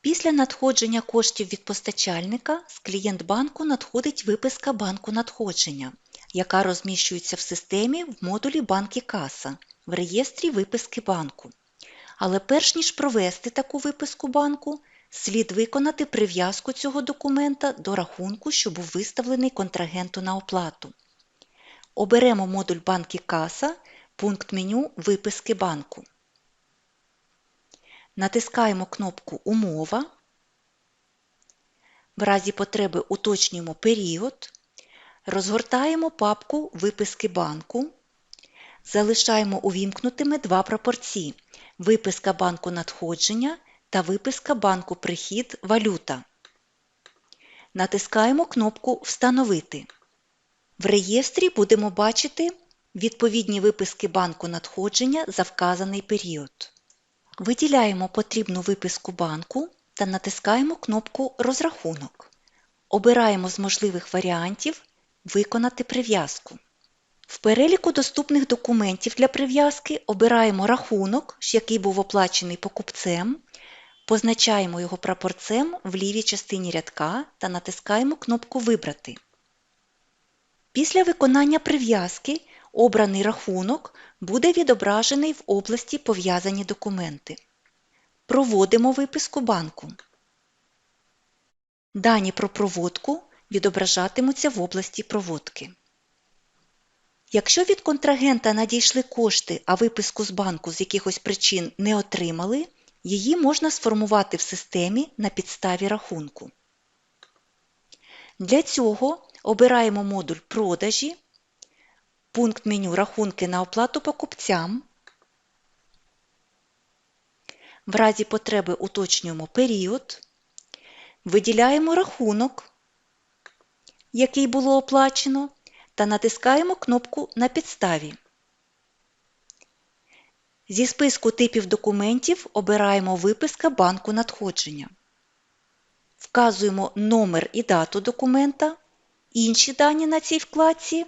Після надходження коштів від постачальника з клієнт-банку надходить виписка банку надходження, яка розміщується в системі в модулі «Банки каса» в реєстрі виписки банку. Але перш ніж провести таку виписку банку, слід виконати прив'язку цього документа до рахунку, що був виставлений контрагенту на оплату. Оберемо модуль «Банки каса», пункт меню «Виписки банку». Натискаємо кнопку Умова. В разі потреби уточнюємо період. Розгортаємо папку Виписки банку. Залишаємо увімкнутими два прапорці Виписка банку надходження та Виписка банку прихід валюта. Натискаємо кнопку Встановити. В реєстрі будемо бачити відповідні виписки банку надходження за вказаний період. Виділяємо потрібну виписку банку та натискаємо кнопку Розрахунок. Обираємо з можливих варіантів Виконати прив'язку. В переліку доступних документів для прив'язки обираємо рахунок, який був оплачений покупцем, позначаємо його прапорцем в лівій частині рядка та натискаємо кнопку Вибрати. Після виконання прив'язки обраний рахунок буде відображений в області Пов'язані документи. Проводимо виписку банку. Дані про проводку відображатимуться в області проводки. Якщо від контрагента надійшли кошти, а виписку з банку з якихось причин не отримали, її можна сформувати в системі на підставі рахунку. Для цього обираємо модуль Продажі, пункт меню Рахунки на оплату покупцям. В разі потреби уточнюємо період, виділяємо рахунок, який було оплачено, та натискаємо кнопку На підставі. Зі списку типів документів обираємо Виписка банку надходження. Вказуємо номер і дату документа. Інші дані на цій вкладці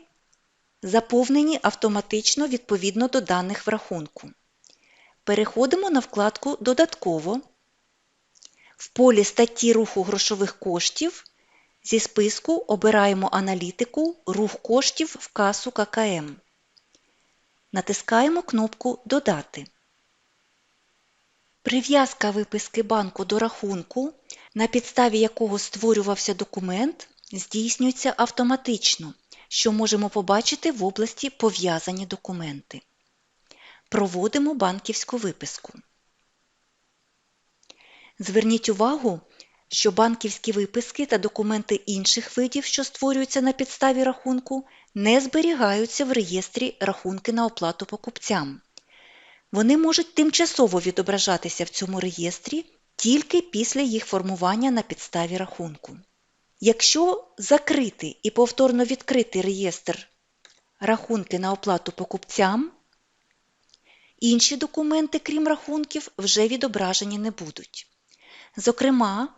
заповнені автоматично відповідно до даних в рахунку. Переходимо на вкладку Додатково. В полі статті руху грошових коштів зі списку обираємо аналітику Рух коштів в касу ККМ. Натискаємо кнопку Додати. Прив'язка виписки банку до рахунку, на підставі якого створювався документ, здійснюється автоматично, що можемо побачити в області Пов'язані документи. Проводимо банківську виписку. Зверніть увагу, що банківські виписки та документи інших видів, що створюються на підставі рахунку, не зберігаються в реєстрі рахунки на оплату покупцям. Вони можуть тимчасово відображатися в цьому реєстрі тільки після їх формування на підставі рахунку. Якщо закрити і повторно відкрити реєстр рахунки на оплату покупцям, інші документи, крім рахунків, вже відображені не будуть. Зокрема,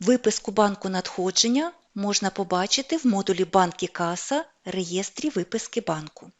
виписку банку надходження можна побачити в модулі «Банки каса» реєстрі виписки банку.